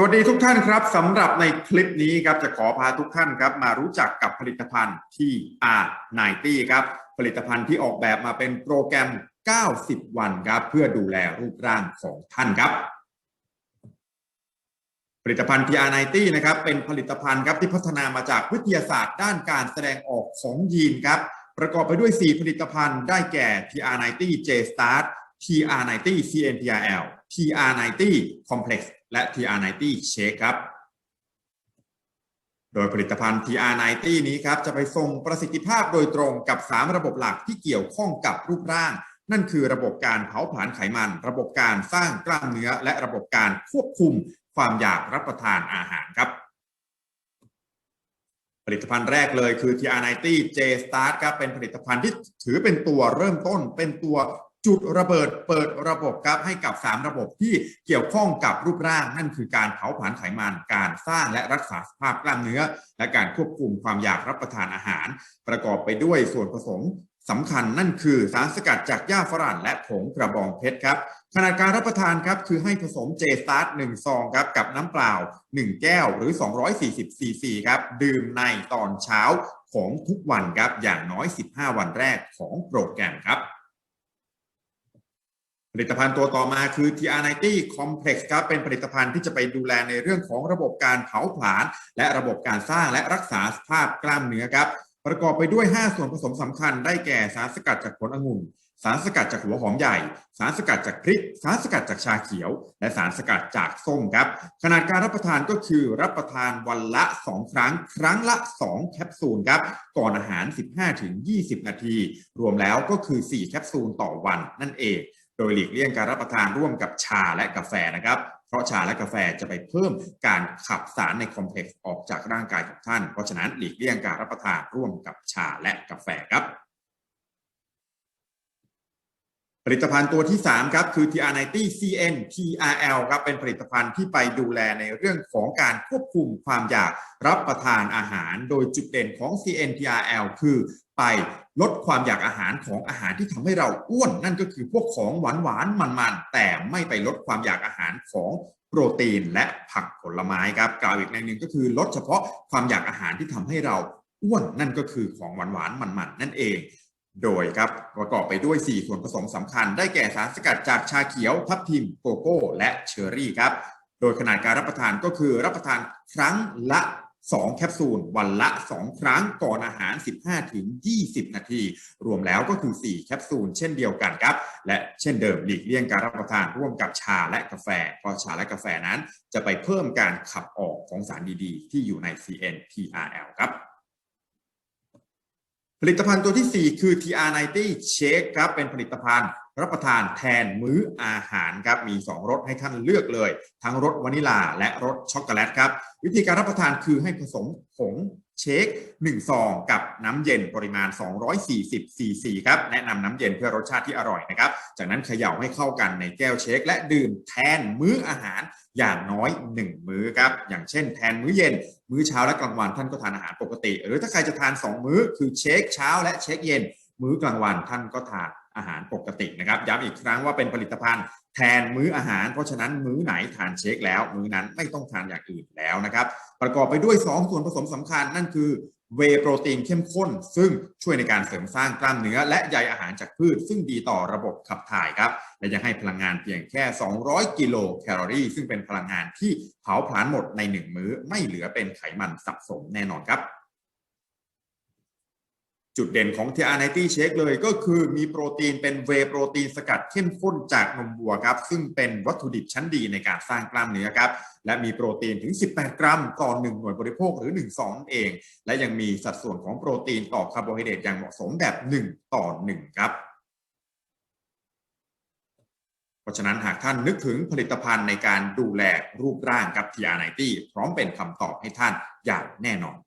สวัสดีทุกท่านครับสำหรับในคลิปนี้ครับจะขอพาทุกท่านครับมารู้จักกับผลิตภัณฑ์ที่ R90 ครับผลิตภัณฑ์ที่ออกแบบมาเป็นโปรแกรม 90 วันครับเพื่อดูแลรูปร่างของท่านครับ ผลิตภัณฑ์ TR90 นะครับเป็นผลิตภัณฑ์ครับที่พัฒนามาจากวิทยาศาสตร์ ด้านการแสดงออกของยีนครับประกอบไปด้วย 4 ผลิตภัณฑ์ได้แก่ TR90 J Start TR90 CNTRL TR90 Complex และ TR90 Shake ครับ โดยผลิตภัณฑ์ TR90 นี้ครับจะไปส่งประสิทธิภาพโดยตรงกับ 3 ระบบหลักที่เกี่ยวข้องกับรูปร่าง นั่นคือระบบการเผาผลาญไขมัน ระบบการสร้างกล้ามเนื้อ และระบบการควบคุมความอยากรับประทานอาหารครับผลิตภัณฑ์แรกเลยคือ TR90 J Start ครับเป็นผลิตภัณฑ์ที่ถือเป็นตัวเริ่มต้น เป็นตัว จุดระเบิดเปิดระบบครับให้กับ 3 ระบบที่เกี่ยวข้องกับรูปร่างนั่นคือการเผาผลาญไขมันการสร้างและรักษาสภาพกล้ามเนื้อ และการควบคุมความอยากรับประทานอาหาร ประกอบไปด้วยส่วนผสมสำคัญนั่นคือสารสกัดจากหญ้าฝรั่งและผงกระบองเพชรครับขนาดการรับประทานครับคือให้ผสมเจสตาร์ท1ซองครับกับน้ำเปล่า 1 แก้วหรือ 240ซีซีครับดื่มในตอนเช้าของทุกวันครับอย่างน้อย 15 วันแรกของโปรแกรมครับ ผลิตภัณฑ์ตัวต่อมาคือ TR90 Complex ครับเป็นผลิตภัณฑ์ที่จะไปดูแลในเรื่องของระบบการเผาผลาญและระบบการสร้างและรักษาสภาพกล้ามเนื้อครับ ประกอบไปด้วย 5 ส่วนผสมสำคัญได้แก่สารสกัดจากผลองุ่น สารสกัดจากหัวหอมใหญ่ สารสกัดจากพริก สารสกัดจากชาเขียว และสารสกัดจากส้มครับ ขนาดการรับประทานก็คือรับประทานวันละ 2 ครั้ง ครั้งละ 2 แคปซูลครับก่อนอาหาร 15-20 นาที รวมแล้วก็คือ 4 แคปซูลต่อวันนั่นเอง โดยหลีกเลี่ยงการรับประทานร่วมกับชาและกาแฟนะครับ เพราะชาและกาแฟจะไปเพิ่มการขับสารในคอมเพล็กซ์ออกจากร่างกายของท่าน เพราะฉะนั้นหลีกเลี่ยงการรับประทานร่วมกับชาและกาแฟครับ ผลิตภัณฑ์ตัวที่ 3 ครับ คือ TR90 CN TRL ครับ เป็นผลิตภัณฑ์ที่ไปดูแลในเรื่องของการควบคุมความอยากรับประทานอาหาร โดยจุดเด่นของ CN TRL คือไป ลดความอยากอาหารของอาหารที่ทำให้เราอ้วน นั่นก็คือพวกของหวานหวานมันมันๆแต่ไม่ไปลดความอยากอาหารของโปรตีนและผักผลไม้ครับกล่าวอีกในหนึ่งก็คือลดเฉพาะความอยากอาหารที่ทำให้เราอ้วน นั่นก็คือของหวานหวานมันมันๆนั่นเอง โดยครับประกอบไปด้วย 4 ส่วนผสมสำคัญ ได้แก่สารสกัดจากชาเขียว ทับทิมโกโก้ และเชอร์รี่ครับโดยขนาดการรับประทานก็คือรับประทานครั้งละ 2 แคปซูล วันละ 2 ครั้งก่อนอาหาร 15-20 นาที รวมแล้วก็คือ 4 แคปซูล เช่นเดียวกันครับ และเช่นเดิมหลีกเลี่ยงการรับประทานร่วมกับชาและกาแฟ เพราะชาและกาแฟนั้น จะไปเพิ่มการขับออกของสารดีๆ ที่อยู่ใน CNPRL ครับผลิตภัณฑ์ตัวที่ 4 คือ TR90 Shake ครับ เป็นผลิตภัณฑ์ รับประทานแทนมื้ออาหารครับมี 2รสให้ท่านเลือกเลย ทั้งรสวานิลาและรสช็อกโกแลตครับวิธีการรับประทานคือให้ผสมผงเชค1ซองกับน้ำเย็นปริมาณ 240 ซีซีครับแนะนำน้ำเย็นเพื่อรสชาติที่อร่อยนะครับจากนั้นเขย่าให้เข้ากันในแก้วเชค และดื่มแทนมื้ออาหารอย่างน้อย 1 มื้อครับอย่างเช่นแทนมื้อเย็น มื้อเช้าและกลางวันท่านก็ทานอาหารปกติ หรือถ้าใครจะทาน 2 มื้อคือเชคเช้าและเชคเย็น มื้อกลางวันท่านก็ทาน อาหารปกตินะครับย้ำอีกครั้งว่าเป็นผลิตภัณฑ์แทนมื้ออาหาร เพราะฉะนั้นมื้อไหนทานเชคแล้ว มื้อนั้นไม่ต้องทานอย่างอื่นแล้วนะครับ ประกอบไปด้วย 2 ส่วนผสมสำคัญนั่นคือเวโปรตีนเข้มข้น ซึ่งช่วยในการเสริมสร้างกล้ามเนื้อ และใยอาหารจากพืช ซึ่งดีต่อระบบขับถ่ายครับ และยังให้พลังงานเพียงแค่ 200 กิโลแคลอรี่ ซึ่งเป็นพลังงานที่เผาผลาญหมดใน 1 มื้อไม่เหลือเป็นไขมันสะสมแน่นอนครับ จุดเด่นของ TR90 Shake เลยก็คือมีโปรตีนเป็นเวโปรตีนสกัดเข้มข้นจากนมวัวครับ ซึ่งเป็นวัตถุดิบชั้นดีในการสร้างกล้ามเนื้อครับ และมีโปรตีนถึง 18 กรัมต่อ 1 หน่วยบริโภคหรือ1ซองนั่นเอง และยังมีสัดส่วนของโปรตีนต่อคาร์โบไฮเดรตอย่างเหมาะสมแบบ 1 ต่อ 1 ครับเพราะฉะนั้นหากท่านนึกถึงผลิตภัณฑ์ในการดูแลรูปร่างกับ TR90 พร้อมเป็นคำตอบให้ท่านอย่างแน่นอน